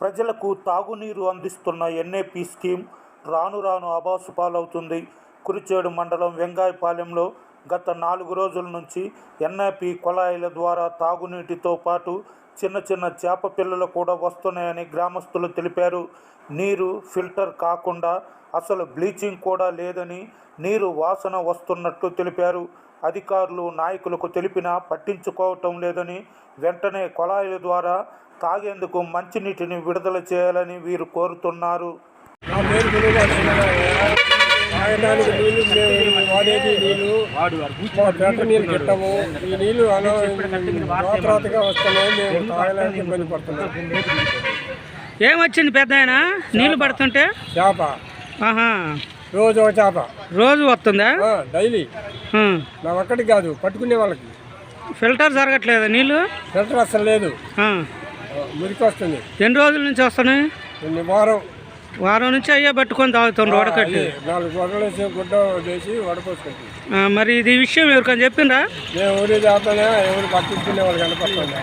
ప్రజలకు తాగునీరు అందిస్తున్న ఎన్ఏపీ స్కీమ్ రాను రాను అబాసు పాలవుతుంది కురిచేడు మండలం వెంగాయపాలెంలో గత నాలుగు రోజుల నుంచి ఎన్ఐపి కొళాయిల ద్వారా తాగునీటితో పాటు చిన్న చిన్న చేప పిల్లలు కూడా వస్తున్నాయని గ్రామస్తులు తెలిపారు. నీరు ఫిల్టర్ కాకుండా అసలు బ్లీచింగ్ కూడా లేదని నీరు వాసన వస్తున్నట్లు తెలిపారు. అధికారులు నాయకులకు తెలిపినా పట్టించుకోవటం లేదని వెంటనే కుళాయిల ద్వారా తాగేందుకు మంచినీటిని విడుదల చేయాలని వీరు కోరుతున్నారు. తాగడానికి మేము వాడేది మా పేట నీళ్ళు గిట్టము ఈ నీళ్ళు అన రాతరాతగా వస్తున్నాయి మేము తాగడానికి ఇబ్బంది పడుతున్నాం ఏమొచ్చింది పెద్ద ఆయన? నీళ్ళు పడుతుంటే? చేప. ఆహా. రోజు ఒక చేప. రోజు వస్తుందా? ఆ, డైలీ. నా ఒక్కడికి కాదు పట్టుకునే వాళ్ళకి. ఫిల్టర్ జరగట్లేదా నీళ్ళు? ఫిల్టర్ అసలు లేదు. మురికి వస్తుంది. ఎన్ని రోజుల నుంచి వస్తున్నాయి? కొన్ని వారం. వారం నుంచి అయ్యే పట్టుకొని తాగుతుండ్రు వడకట్టి. నాలుగు గొడవలు వేసి గుడ్డ వేసి వడపోసుకుంటుంది ఆ, మరి ఇది విషయం ఎవరికని చెప్పిండ్రా మేము ఊరే చేస్తానే ఎవరు పట్టించుకునే వాళ్ళు కనపడుతుంది.